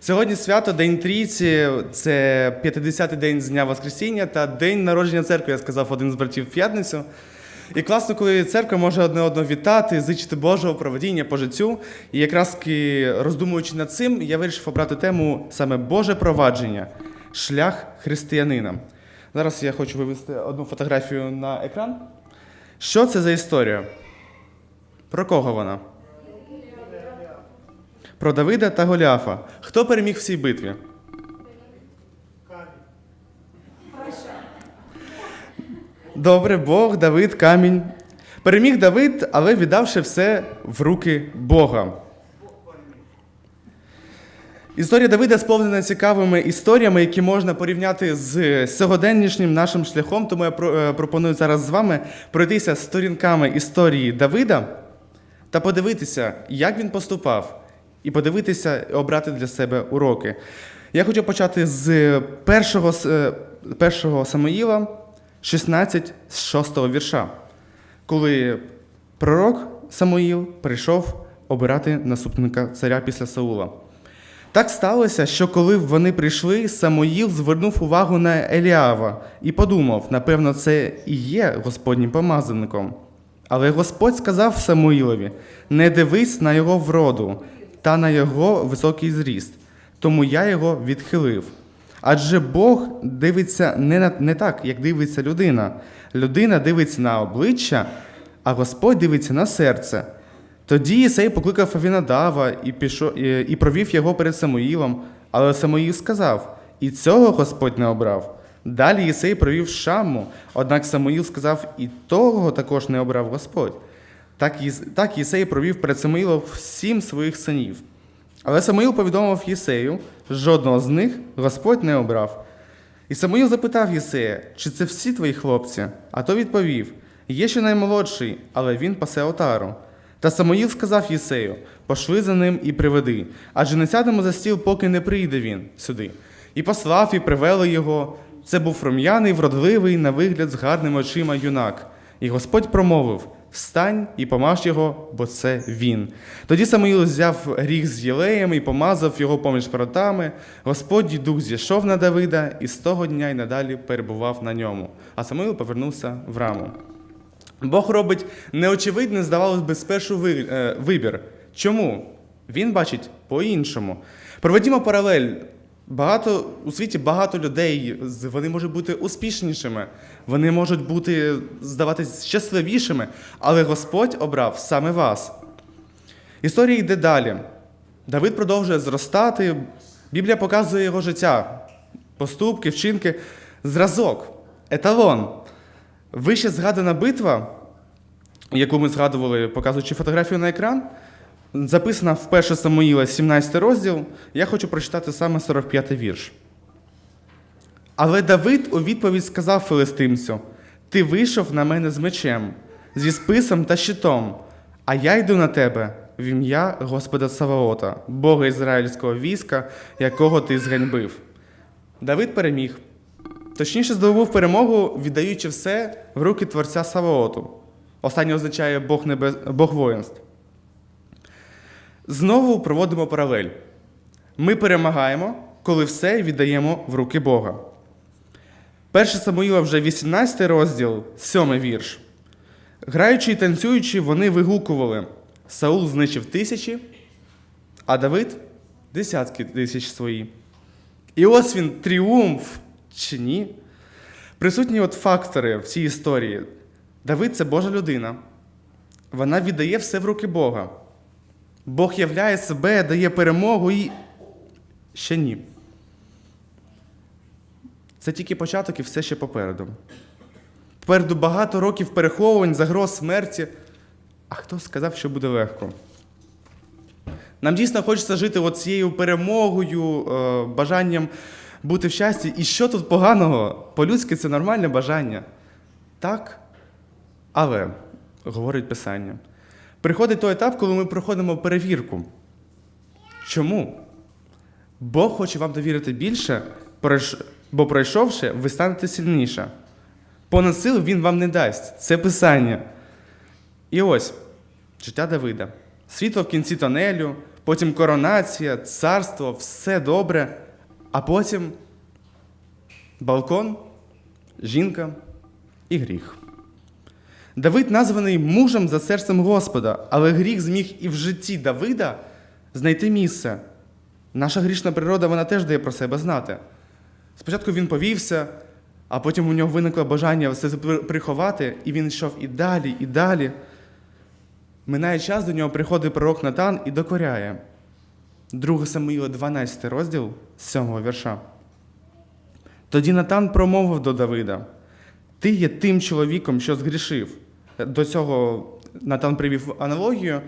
Сьогодні свято День Трійці, це 50-й день з Дня Воскресіння та день народження церкви, я сказав один з братів в п'ятницю. І класно, коли церква може одне одного вітати, зичити Божого проведіння по життю. І якраз роздумуючи над цим, я вирішив обрати тему саме Боже провадження, шлях християнина. Зараз я хочу вивести одну фотографію на екран. Що це за історія? Про кого вона? Про Давида та Голіафа. Хто переміг в цій битві? Добре, Бог, Давид, камінь. Переміг Давид, але віддавши все в руки Бога. Історія Давида сповнена цікавими історіями, які можна порівняти з сьогоденнішнім нашим шляхом. Тому я е, пропоную зараз з вами пройтися сторінками історії Давида та подивитися, як він поступав, і подивитися і обрати для себе уроки. Я хочу почати з першого, е, першого Самоїла, 16 з 6 вірша, коли пророк Самоїл прийшов обирати наступника царя після Саула. Так сталося, що коли вони прийшли, Самоїл звернув увагу на Еліава і подумав, напевно, це і є Господнім помазаником. Але Господь сказав Самуїлові: не дивись на його вроду та на його високий зріст, тому я його відхилив. Адже Бог дивиться не, на, не так, як дивиться людина. Людина дивиться на обличчя, а Господь дивиться на серце. Тоді Ісей покликав Авінадава і, пішов, і, і провів його перед Самуїлом, але Самуїл сказав: І цього Господь не обрав. Далі Ісей провів Шамму, однак Самуїл сказав, і того також не обрав Господь. Так, так Єсей провів перед Самуїлом всім своїх синів. Але Самуїл повідомив Єсею, жодного з них Господь не обрав. І Самуїл запитав Єсея, чи це всі твої хлопці? А то відповів: є ще наймолодший, але він пасе отару. Та Самуїл сказав Єсею: пошли за ним і приведи, адже не сядемо за стіл, поки не прийде він сюди. І послав, і привели його. Це був рум'яний, вродливий, на вигляд з гарними очима юнак. І Господь промовив: Встань і помаж його, бо це він. Тоді Самуїл взяв ріг з єлеєм і помазав його поміж воротами. Господній дух зійшов на Давида, і з того дня й надалі перебував на ньому. А Самуїл повернувся в раму. Бог робить неочевидне, здавалось би, спершу е, вибір. Чому? Він бачить по-іншому. Проведімо паралель. Багато у світі багато людей, вони можуть бути успішнішими, вони можуть бути, здаватись щасливішими, але Господь обрав саме вас. Історія йде далі. Давид продовжує зростати. Біблія показує його життя, поступки, вчинки, зразок, еталон. Вище згадана битва, яку ми згадували, показуючи фотографію на екран, записана в 1 Самуїла, 17 розділ. Я хочу прочитати саме 45 вірш. Але Давид у відповідь сказав филистимцю: Ти вийшов на мене з мечем, зі списом та щитом, а я йду на тебе в ім'я Господа Саваота, Бога ізраїльського війська, якого ти зганьбив. Давид переміг. Точніше, здобув перемогу, віддаючи все в руки творця Саваоту. Останнє означає Бог, небес... Бог воїнств. Знову проводимо паралель. Ми перемагаємо, коли все віддаємо в руки Бога. 1 Самуїла вже 18 розділ, 7 вірш. Граючи і танцюючи, вони вигукували: Саул знищив тисячі, а Давид десятки тисяч свої. І ось він тріумф чи ні? Присутні от фактори в цій історії. Давид це Божа людина. Вона віддає все в руки Бога. Бог являє себе, дає перемогу і ще ні. Це тільки початок і все ще попереду. Попереду багато років переховувань, загроз смерті. А хто сказав, що буде легко? Нам дійсно хочеться жити цією перемогою, е, бажанням бути в щасті. І що тут поганого? По-людськи це нормальне бажання. Так? Але, говорить Писання, приходить той етап, коли ми проходимо перевірку. Чому? Бог хоче вам довірити більше, бо пройшовши, ви станете сильніше. Понад сил він вам не дасть. Це Писання. І ось життя Давида. Світло в кінці тонелю, потім коронація, царство, все добре, а потім балкон, жінка і гріх. Давид названий мужем за серцем Господа, але гріх зміг і в житті Давида знайти місце. Наша грішна природа вона теж дає про себе знати. Спочатку він повівся, а потім у нього виникло бажання все приховати, і він йшов і далі, і далі. Минає час, до нього приходить пророк Натан і докоряє. 2 Самуїла, 12 розділ, з 7 вірша. Тоді Натан промовив до Давида: Ти є тим чоловіком, що згрішив. До цього Натан привів аналогію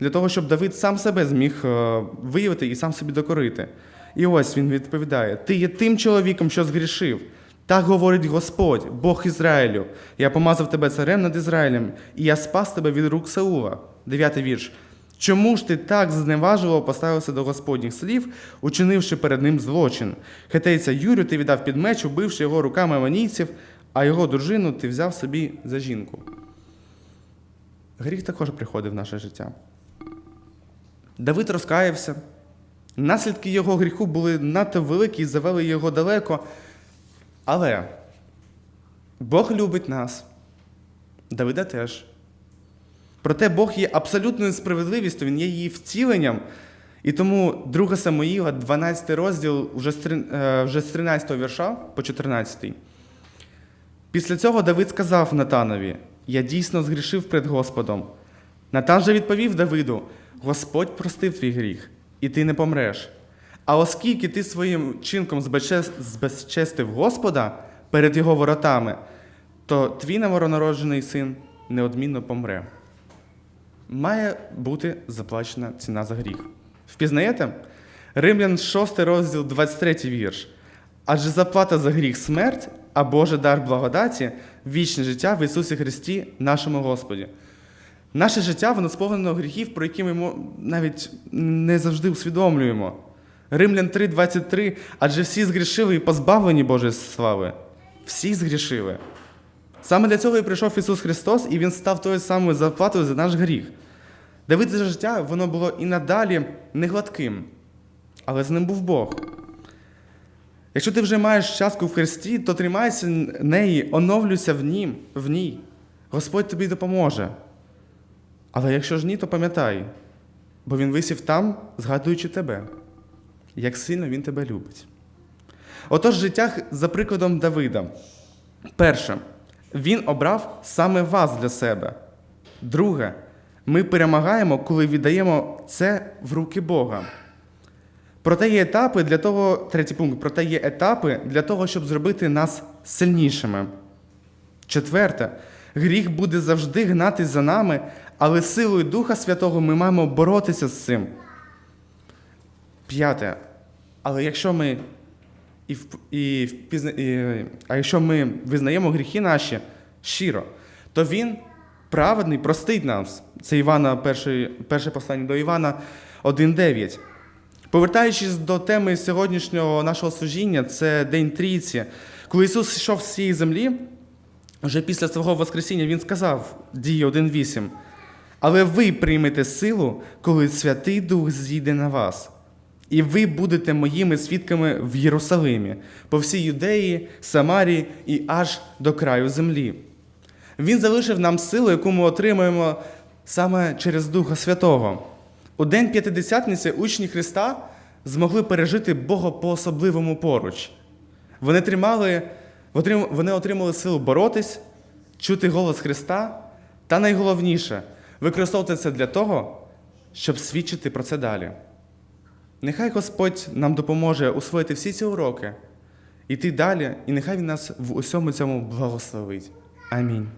для того, щоб Давид сам себе зміг е, виявити і сам собі докорити. І ось він відповідає: Ти є тим чоловіком, що згрішив. Так говорить Господь, Бог Ізраїлю. Я помазав тебе царем над Ізраїлем, і я спас тебе від рук Саула. Дев'ятий вірш. Чому ж ти так зневажливо поставився до Господніх слів, учинивши перед ним злочин? Хетейця Юрю ти віддав під меч, убивши його руками аманійців, а його дружину ти взяв собі за жінку. Гріх також приходив в наше життя. Давид розкаявся. Наслідки його гріху були надто великі і завели його далеко. Але Бог любить нас, Давида теж. Проте Бог є абсолютною справедливістю, Він є її втіленням. І тому 2 Самуїла, 12 розділ, е, вже з 13 вірша по 14. Після цього Давид сказав Натанові: Я дійсно згрішив пред Господом. Натан же відповів Давиду: Господь простив твій гріх, і ти не помреш. А оскільки ти своїм чинком збезчестив Господа перед його воротами, то твій новонароджений син неодмінно помре. Має бути заплачена ціна за гріх. Впізнаєте? Римлян 6 розділ, 23 вірш. Адже заплата за гріх смерть, а Божий дар благодаті вічне життя в Ісусі Христі, нашому Господі. Наше життя воно сповнено гріхів, про які ми навіть не завжди усвідомлюємо. Римлян 3:23, адже всі згрішили і позбавлені Божої слави. Всі згрішили. Саме для цього і прийшов Ісус Христос, і Він став тою самою заплатою за наш гріх. Давиде життя воно було і надалі не гладким, але з ним був Бог. Якщо ти вже маєш частку в Христі, то тримайся неї, оновлюйся в нім, в ній. Господь тобі допоможе. Але якщо ж ні, то пам'ятай, бо Він висів там, згадуючи тебе, як сильно Він тебе любить. Отож, в життях за прикладом Давида. Перше, він обрав саме вас для себе. Друге, ми перемагаємо, коли віддаємо це в руки Бога. Проте є етапи для того, третій пункт, проте є етапи для того, щоб зробити нас сильнішими. Четверте, гріх буде завжди гнати за нами, але силою Духа Святого ми маємо боротися з цим. П'яте. Але якщо ми і, і, і, а якщо ми визнаємо гріхи наші щиро, то Він праведний, простить нас. Це Івана, перше, перше послання до Івана 1.9. Повертаючись до теми сьогоднішнього нашого служіння, це День Трійці. Коли Ісус йшов з цієї землі, вже після свого Воскресіння Він сказав, дії 1.8, але ви приймете силу, коли Святий Дух зійде на вас. І ви будете моїми свідками в Єрусалимі, по всій Юдеї, Самарії і аж до краю землі. Він залишив нам силу, яку ми отримуємо саме через Духа Святого. У День П'ятидесятниці учні Христа змогли пережити Бога по-особливому поруч. Вони, тримали, вони отримали силу боротись, чути голос Христа, та найголовніше використовувати це для того, щоб свідчити про це далі. Нехай Господь нам допоможе усвоїти всі ці уроки, іти далі, і нехай Він нас в усьому цьому благословить. Амінь.